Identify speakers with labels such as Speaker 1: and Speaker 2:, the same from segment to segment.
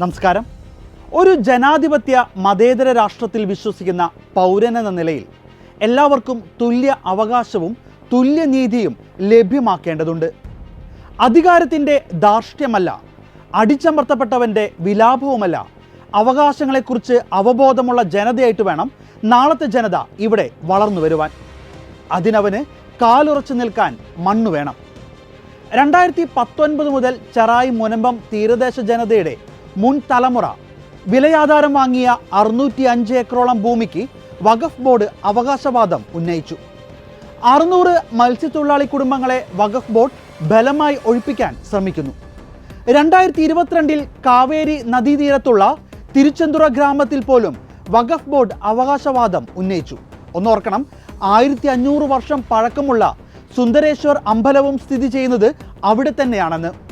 Speaker 1: നമസ്കാരം. ഒരു ജനാധിപത്യ മതേതര രാഷ്ട്രത്തിൽ വിശ്വസിക്കുന്ന പൗരനെന്ന നിലയിൽ എല്ലാവർക്കും തുല്യ അവകാശവും തുല്യനീതിയും ലഭ്യമാക്കേണ്ടതുണ്ട്. അധികാരത്തിന്റെ ധാർഷ്ട്യമല്ല അടിച്ചമർത്തപ്പെട്ടവന്റെ വിലാപവുമല്ല അവകാശങ്ങളെക്കുറിച്ച് അവബോധമുള്ള ജനതയായിട്ട് വേണം നാളത്തെ ജനത ഇവിടെ വളർന്നു വരുവാൻ. അതിനവന് കാലുറച്ചു നിൽക്കാൻ മണ്ണു വേണം. രണ്ടായിരത്തി പത്തൊൻപത് മുതൽ ചെറായി മുനമ്പം തീരദേശ ജനതയുടെ മുൻ തലമുറ. വിലയാധാരം വാങ്ങിയ അറുന്നൂറ്റി അഞ്ച് ഏക്കറോളം ഭൂമിക്ക് വഖഫ് ബോർഡ് അവകാശവാദം ഉന്നയിച്ചു. അറുന്നൂറ് മത്സ്യത്തൊഴിലാളി കുടുംബങ്ങളെ വഖഫ് ബോർഡ് ബലമായി ഒഴിപ്പിക്കാൻ ശ്രമിക്കുന്നു. രണ്ടായിരത്തി ഇരുപത്തിരണ്ടിൽ കാവേരി നദീതീരത്തുള്ള തിരുച്ചെന്തുറ ഗ്രാമത്തിൽ പോലും വഖഫ് ബോർഡ് അവകാശവാദം ഉന്നയിച്ചു. ഒന്നോർക്കണം ആയിരത്തി അഞ്ഞൂറ് വർഷം പഴക്കമുള്ള സുന്ദരേശ്വർ അമ്പലവും സ്ഥിതി ചെയ്യുന്നത് അവിടെ തന്നെയാണെന്ന്.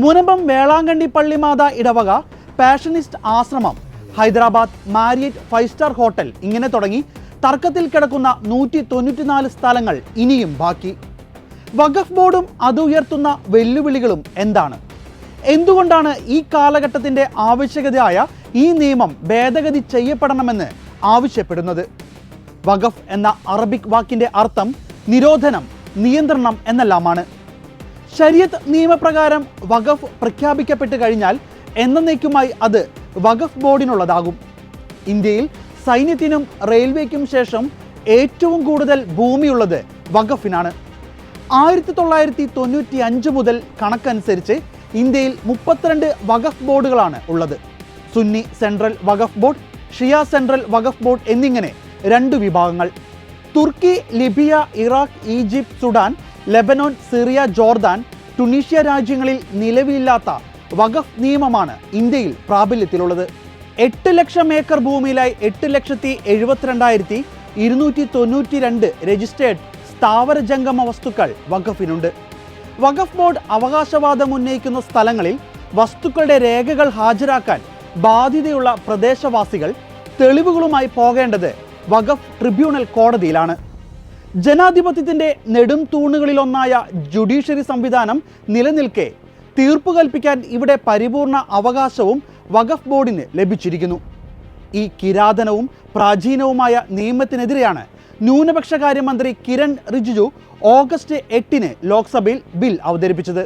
Speaker 1: മുനമ്പം വേളാങ്കണ്ണി പള്ളിമാത ഇടവക പാഷനിസ്റ്റ് ആശ്രമം Hyderabad Marriott five star hotel ഇങ്ങനെ തുടങ്ങി തർക്കത്തിൽ കിടക്കുന്ന നൂറ്റി തൊണ്ണൂറ്റിനാല് സ്ഥലങ്ങൾ ഇനിയും ബാക്കി. വഖഫ് ബോർഡും അത് ഉയർത്തുന്ന വെല്ലുവിളികളും എന്താണ്? എന്തുകൊണ്ടാണ് ഈ കാലഘട്ടത്തിന്റെ ആവശ്യകതയായ ഈ നിയമം ഭേദഗതി ചെയ്യപ്പെടണമെന്ന് ആവശ്യപ്പെടുന്നത്? വഖഫ് എന്ന അറബിക് വാക്കിന്റെ അർത്ഥം നിരോധനം നിയന്ത്രണം എന്നെല്ലാമാണ്. ശരീഅത്ത് നിയമപ്രകാരം വഖഫ് പ്രഖ്യാപിക്കപ്പെട്ട് കഴിഞ്ഞാൽ എന്നേക്കുമായി അത് വഖഫ് ബോർഡിനുള്ളതാകും. ഇന്ത്യയിൽ സൈന്യത്തിനും റെയിൽവേക്കും ശേഷം ഏറ്റവും കൂടുതൽ ഭൂമിയുള്ളത് വഖഫിനാണ്. ആയിരത്തി തൊള്ളായിരത്തി തൊണ്ണൂറ്റി അഞ്ച് മുതൽ കണക്കനുസരിച്ച് ഇന്ത്യയിൽ മുപ്പത്തിരണ്ട് വഖഫ് ബോർഡുകളാണ് ഉള്ളത്. Sunni central Waqf board Shia central Waqf board എന്നിങ്ങനെ രണ്ട് വിഭാഗങ്ങൾ. Turkey Libya Iraq Egypt Sudan Lebanon Syria Jordan Tunisia രാജ്യങ്ങളിൽ നിലവിലില്ലാത്ത വഖഫ് നിയമമാണ് ഇന്ത്യയിൽ പ്രാബല്യത്തിലുള്ളത്. എട്ട് ലക്ഷം ഏക്കർ ഭൂമിയിലായി എട്ട് ലക്ഷത്തി എഴുപത്തിരണ്ടായിരത്തി ഇരുന്നൂറ്റി തൊണ്ണൂറ്റി രണ്ട് രജിസ്റ്റേർഡ് സ്ഥാവര ജംഗമ വസ്തുക്കൾ വഖഫിനുണ്ട്. വഖഫ് ബോർഡ് അവകാശവാദം ഉന്നയിക്കുന്ന സ്ഥലങ്ങളിൽ വസ്തുക്കളുടെ രേഖകൾ ഹാജരാക്കാൻ ബാധ്യതയുള്ള പ്രദേശവാസികൾ തെളിവുകളുമായി പോകേണ്ടത് വഖഫ് ട്രിബ്യൂണൽ കോടതിയിലാണ്. ജനാധിപത്യത്തിന്റെ നെടും തൂണുകളിലൊന്നായ ജുഡീഷ്യറി സംവിധാനം നിലനിൽക്കെ തീർപ്പ് കൽപ്പിക്കാൻ ഇവിടെ പരിപൂർണ അവകാശവും വഖഫ് ബോർഡിന് ലഭിച്ചിരിക്കുന്നു. ഈ കിരാതനവും പ്രാചീനവുമായ നിയമത്തിനെതിരെയാണ് ന്യൂനപക്ഷകാര്യമന്ത്രി കിരൺ റിജിജു ഓഗസ്റ്റ് എട്ടിന് ലോക്സഭയിൽ ബിൽ അവതരിപ്പിച്ചത്.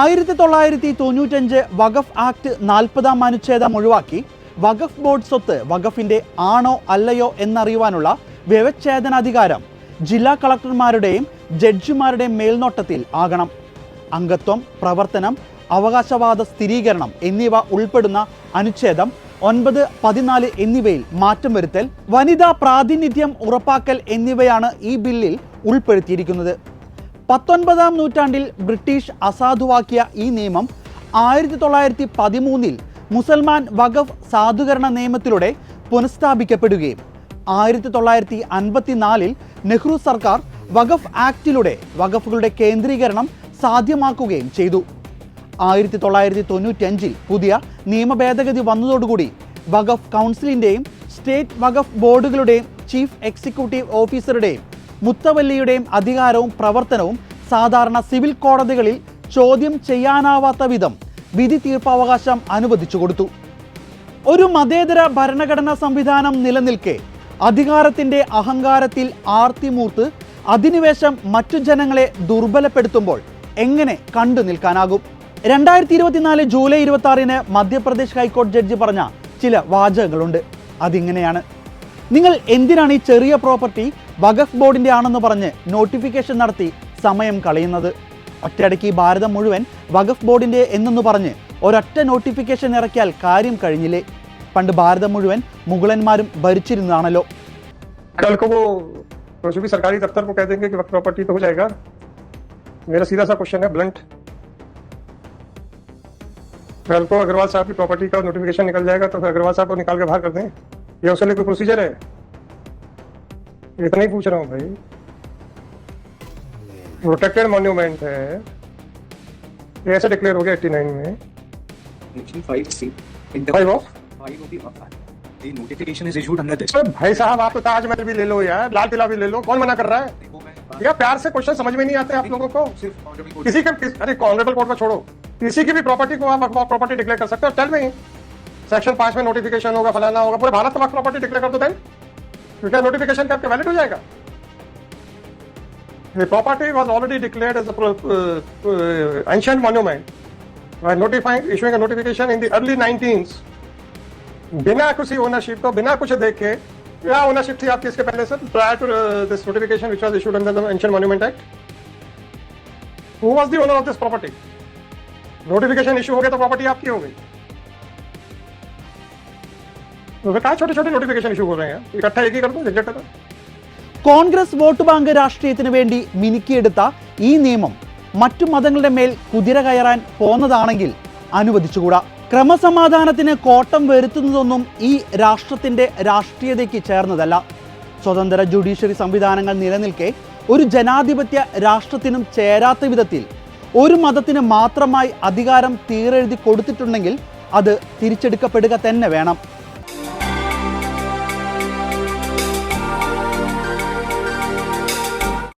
Speaker 1: ആയിരത്തി തൊള്ളായിരത്തി തൊണ്ണൂറ്റഞ്ച് വഖഫ് ആക്ട് നാൽപ്പതാം അനുച്ഛേദം ഒഴിവാക്കി വഖഫ് ബോർഡ് സ്വത്ത് വഖഫിന്റെ ആണോ അല്ലയോ എന്നറിയുവാനുള്ള വ്യവച്ഛേദനാധികാരം ജില്ലാ കളക്ടർമാരുടെയും ജഡ്ജിമാരുടെയും മേൽനോട്ടത്തിൽ ആകണം. അംഗത്വം പ്രവർത്തനം അവകാശവാദ സ്ഥിരീകരണം എന്നിവ ഉൾപ്പെടുന്ന അനുച്ഛേദം ഒൻപത് പതിനാല് എന്നിവയിൽ മാറ്റം വരുത്തൽ വനിതാ പ്രാതിനിധ്യം ഉറപ്പാക്കൽ എന്നിവയാണ് ഈ ബില്ലിൽ ഉൾപ്പെടുത്തിയിരിക്കുന്നത്. പത്തൊൻപതാം നൂറ്റാണ്ടിൽ ബ്രിട്ടീഷ് അസാധുവാക്കിയ ഈ നിയമം ആയിരത്തി തൊള്ളായിരത്തി പതിമൂന്നിൽ മുസൽമാൻ വഖഫ് സാധുകരണ നിയമത്തിലൂടെ പുനഃസ്ഥാപിക്കപ്പെടുകയും ആയിരത്തി തൊള്ളായിരത്തി അൻപത്തിനാലിൽ നെഹ്റു സർക്കാർ വഖഫ് ആക്ടിലൂടെ വഖഫുകളുടെ കേന്ദ്രീകരണം സാധ്യമാക്കുകയും ചെയ്തു. ആയിരത്തി തൊള്ളായിരത്തി തൊണ്ണൂറ്റഞ്ചിൽ പുതിയ നിയമ ഭേദഗതി വന്നതോടുകൂടി വഖഫ് കൗൺസിലിന്റെയും സ്റ്റേറ്റ് വഖഫ് ബോർഡുകളുടെയും ചീഫ് എക്സിക്യൂട്ടീവ് ഓഫീസറുടെയും മുത്തവല്ലിയുടെയും അധികാരവും പ്രവർത്തനവും സാധാരണ സിവിൽ കോടതികളിൽ ചോദ്യം ചെയ്യാനാവാത്ത വിധം വിധി തീർപ്പവകാശം അനുവദിച്ചു കൊടുത്തു. ഒരു മതേതര ഭരണഘടനാ സംവിധാനം നിലനിൽക്കെ അധികാരത്തിന്റെ അഹങ്കാരത്തിൽ ആർത്തിമൂർത്ത് അധിനിവേശം മറ്റു ജനങ്ങളെ ദുർബലപ്പെടുത്തുമ്പോൾ എങ്ങനെ കണ്ടു നിൽക്കാനാകും? രണ്ടായിരത്തി ഇരുപത്തിനാല് ജൂലൈ ഇരുപത്തി ആറിന് മധ്യപ്രദേശ് ഹൈക്കോടതി ജഡ്ജി പറഞ്ഞ ചില വാചകങ്ങളുണ്ട്. അതിങ്ങനെയാണ്. നിങ്ങൾ എന്തിനാണ് ഈ ചെറിയ പ്രോപ്പർട്ടി വഖഫ് ബോർഡിന്റെ ആണെന്ന് പറഞ്ഞ് നോട്ടിഫിക്കേഷൻ നടത്തി സമയം കളയുന്നത്? ഒറ്റയടയ്ക്ക് ഭാരതം മുഴുവൻ വഖഫ് ബോർഡിന്റെ എന്നെന്ന് പറഞ്ഞ് ഒരൊറ്റ നോട്ടിഫിക്കേഷൻ ഇറക്കിയാൽ കാര്യം കഴിഞ്ഞില്ലേ? പണ്ട് ഭാരതം മുഴുവൻ മുഗളന്മാരും ഭരിച്ചിരുന്നതാണല്ലോ
Speaker 2: कल को वो जो भी सरकारी दफ्तर को कह देंगे कि वक्त प्रॉपर्टी तो हो जाएगा मेरा सीधा सा क्वेश्चन है ब्लंट कल को अग्रवाल साहब की प्रॉपर्टी का नोटिफिकेशन निकल जाएगा तो फिर अग्रवाल साहब को निकाल के बाहर कर दें ये उसके लिए कोई प्रोसीजर है इतना ही पूछ रहा हूँ भाई प्रोटेक्टेड मॉन्यूमेंट है ये ऐसे डिक्लेयर हो गया 89 में
Speaker 3: Section 5C. In the
Speaker 2: five of
Speaker 3: 5 of the the notification is issued under this.
Speaker 2: अरे भाई साहब आप तो ताजमहल भी ले लो यार लाल किला भी ले लो कौन मना कर रहा है? यार प्यार से क्वेश्चन समझ में नहीं आते आप लोगों को। किसी का अरे ऑनरेबल कोर्ट का छोड़ो। किसी की भी प्रॉपर्टी को आप प्रॉपर्टी डिक्लेयर कर सकते हो। टेल में सेक्शन पाँच में नोटिफिकेशन होगा फलाना होगा पूरे भारत में प्रॉपर्टी डिक्लेयर कर दो देन क्योंकि नोटिफिकेशन आपके वैलिड हो जाएगा? The property was already declared as a pro- uh, uh, ancient monument by notifying, issuing a notification in the early 19s. बिना किसी ओनरशिप को बिना कुछ देख के क्या ओनरशिप थी आपकी इसके पहले sir prior to this notification which was issued under the ancient monument act who was the owner of this property notification issue हो गया तो प्रॉपर्टी आपकी हो गई तो क्या छोटे छोटे नोटिफिकेशन इशू हो रहे हैं इकट्ठा एक ही कर दूं रिजेक्ट कर
Speaker 1: കോൺഗ്രസ് വോട്ട് ബാങ്ക് രാഷ്ട്രീയത്തിന് വേണ്ടി മിനുക്കിയെടുത്ത ഈ നിയമം മറ്റു മതങ്ങളുടെ മേൽ കുതിര കയറാൻ പോന്നതാണെങ്കിൽ അനുവദിച്ചുകൂടാ ക്രമസമാധാനത്തിന് കോട്ടം വരുത്തുന്നതൊന്നും ഈ രാഷ്ട്രത്തിന്റെ രാഷ്ട്രീയതയ്ക്ക് ചേർന്നതല്ല. സ്വതന്ത്ര ജുഡീഷ്യറി സംവിധാനങ്ങൾ നിലനിൽക്കെ ഒരു ജനാധിപത്യ രാഷ്ട്രത്തിനും ചേരാത്ത വിധത്തിൽ ഒരു മതത്തിന് മാത്രമായി അധികാരം തീരെഴുതി കൊടുത്തിട്ടുണ്ടെങ്കിൽ അത് തിരിച്ചെടുക്കപ്പെടുക തന്നെ വേണം.